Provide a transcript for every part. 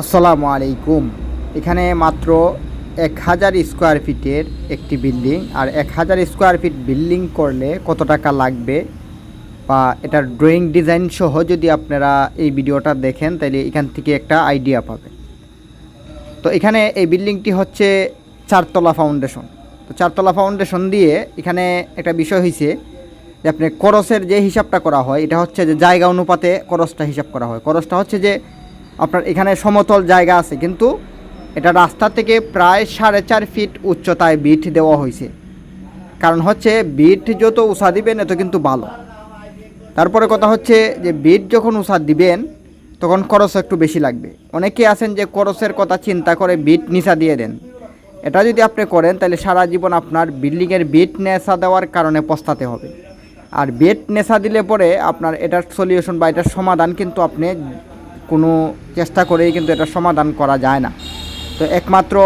আসসালামু আলাইকুম। এখানে মাত্র এক হাজার স্কোয়ার ফিটের একটি বিল্ডিং। আর এক হাজার স্কোয়ার ফিট বিল্ডিং করলে কত টাকা লাগবে? বা এটার ড্রয়িং ডিজাইন সহ যদি আপনারা এই ভিডিওটা দেখেন, তাহলে এখান থেকে একটা আইডিয়া পাবেন। তো এখানে এই বিল্ডিংটি হচ্ছে চারতলা ফাউন্ডেশন। তো চারতলা ফাউন্ডেশন দিয়ে এখানে একটা বিষয় হয়েছে যে আপনি করসের যে হিসাবটা করা হয়, এটা হচ্ছে যে জায়গা অনুপাতে করসটা হিসাব করা হয়। করসটা হচ্ছে যে আপনার এখানে সমতল জায়গা আছে, কিন্তু এটা রাস্তা থেকে প্রায় সাড়ে চার ফিট উচ্চতায় বিট দেওয়া হয়েছে। কারণ হচ্ছে বিট যত উষা দিবেন, এত কিন্তু ভালো। তারপরে কথা হচ্ছে যে বিট যখন উষা দিবেন, তখন খরচ একটু বেশি লাগবে। অনেকে আছেন যে খরচের কথা চিন্তা করে বিট নিচা দিয়ে দেন। এটা যদি আপনি করেন, তাহলে সারা জীবন আপনার বিল্ডিংয়ের বিট নেশা দেওয়ার কারণে পস্তাতে হবে। আর বিট নেশা দিলে পরে আপনার এটার সলিউশন বা এটার সমাধান কিন্তু আপনি কোনো চেষ্টা করেই কিন্তু এটা সমাধান করা যায় না। তো একমাত্র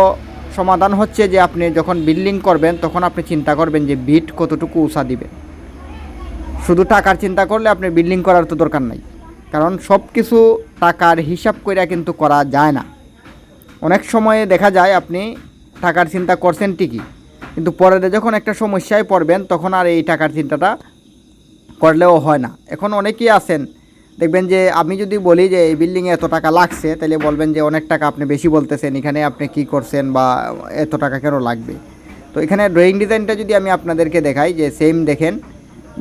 সমাধান হচ্ছে যে আপনি যখন বিল্ডিং করবেন, তখন আপনি চিন্তা করবেন যে বিট কতটুকু উষা দিবেন শুধু টাকার চিন্তা করলে আপনি বিল্ডিং করার তো দরকার নাই। কারণ সব কিছু টাকার হিসাব করে কিন্তু করা যায় না। অনেক সময়ে দেখা যায় আপনি টাকার চিন্তা করছেন ঠিকই, কিন্তু পরে যখন একটা সমস্যায় পড়বেন, তখন আর এই টাকার চিন্তাটা করলেও হয় না। এখন অনেকেই আছেন দেখবেন যে আমি যদি বলি যে এই বিল্ডিংয়ে এত টাকা লাগছে, তাহলে বলবেন যে অনেক টাকা আপনি বেশি বলতেছেন, এখানে আপনি কি করছেন বা এত টাকা কেন লাগবে? তো এখানে ড্রয়িং ডিজাইনটা যদি আমি আপনাদেরকে দেখাই, যে সেম দেখেন,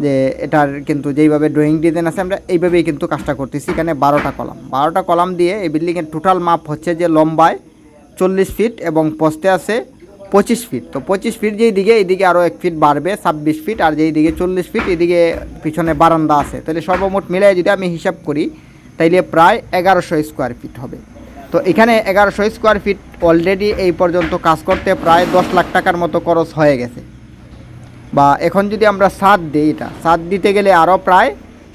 যে এটার কিন্তু যেইভাবে ড্রয়িং ডিজাইন আছে, আমরা এইভাবেই কিন্তু কাজটা করতেছি। এখানে বারোটা কলাম। বারোটা কলাম দিয়ে এই বিল্ডিংয়ের টোটাল মাপ হচ্ছে যে লম্বায় চল্লিশ ফিট এবং পোস্টে আছে পঁচিশ ফিট তো পঁচিশ ফিট যেই দিকে, এইদিকে আরও এক ফিট বাড়বে, ছাব্বিশ ফিট আর যেই দিকে চল্লিশ ফিট এদিকে পিছনে বারান্দা আছে। তাহলে সর্বমোট মিলাই যদি আমি হিসাব করি, তাইলে প্রায় এগারোশো স্কোয়ার ফিট হবে। তো এখানে এগারোশো স্কোয়ার ফিট অলরেডি এই পর্যন্ত কাজ করতে প্রায় দশ লাখ টাকার মতো খরচ হয়ে গেছে। বা এখন যদি আমরা সাত দিই এটা, সাত দিতে গেলে আরও প্রায়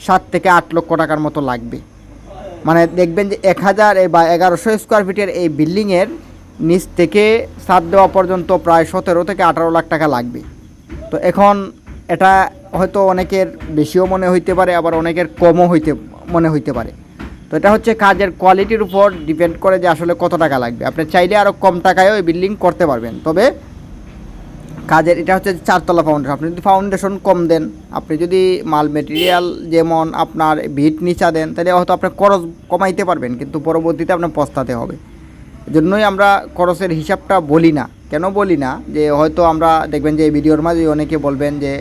সাত থেকে আট লক্ষ টাকার মতো লাগবে। মানে দেখবেন যে এক হাজার বা এগারোশো স্কোয়ার ফিটের এই বিল্ডিংয়ের নিচ থেকে সাত দেওয়া পর্যন্ত প্রায় সতেরো থেকে আঠারো লাখ টাকা লাগবে। তো এখন এটা হয়তো অনেকের বেশিও মনে হইতে পারে, আবার অনেকের কমও হইতে, মনে হইতে পারে। তো এটা হচ্ছে কাজের কোয়ালিটির উপর ডিপেন্ড করে যে আসলে কত টাকা লাগবে। আপনি চাইলে আরও কম টাকায়ও এই বিল্ডিং করতে পারবেন। তবে কাজের এটা হচ্ছে চারতলা ফাউন্ডেশন আপনি যদি ফাউন্ডেশন কম দেন, আপনি যদি মাল মেটেরিয়াল যেমন আপনার ভিট নিচা দেন, তাহলে হয়তো আপনার খরচ কমাইতে পারবেন, কিন্তু পরবর্তীতে আপনার পস্তাতে হবে। এজন্যই আমরা খরচের হিসাবটা বলি না। কেন বলি না? যে হয়তো আমরা দেখবেন যে এই ভিডিওর মাঝে অনেকে বলবেন যে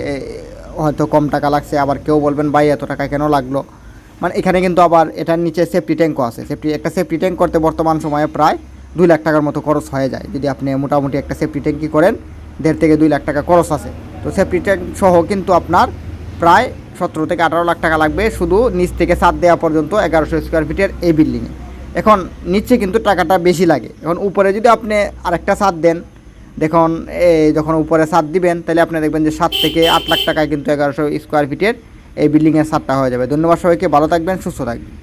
হয়তো কম টাকা লাগছে, আবার কেউ বলবেন, ভাই, এত টাকা কেন লাগল? মানে এখানে কিন্তু আবার এটার নিচে সেফটি ট্যাঙ্কও আছে। সেফটি একটা সেফটি ট্যাঙ্ক করতে বর্তমান সময়ে প্রায় দুই লাখ টাকার মতো খরচ হয়ে যায়। যদি আপনি মোটামুটি একটা সেফটি ট্যাঙ্কি করেন, দেড় থেকে দুই লাখ টাকা খরচ আছে। তো সেফটি ট্যাঙ্ক সহ কিন্তু আপনার প্রায় সতেরো থেকে আঠারো লাখ টাকা লাগবে শুধু নিচ থেকে ছাদ দেওয়া পর্যন্ত এগারোশো স্কোয়ার ফিটের এই বিল্ডিংয়ে এখন নিচে কিন্তু টাকাটা বেশি লাগে। এখন উপরে যদি আপনি আরেকটা ছাদ দেন, দেখুন যখন উপরে ছাদ দিবেন, তাহলে আপনি দেখবেন যে সাত থেকে আট লাখ টাকায় কিন্তু এগারোশো স্কোয়ার ফিটের এই বিল্ডিংয়ের ছাদটা হয়ে যাবে। ধন্যবাদ সবাইকে, ভালো থাকবেন, সুস্থ থাকবেন।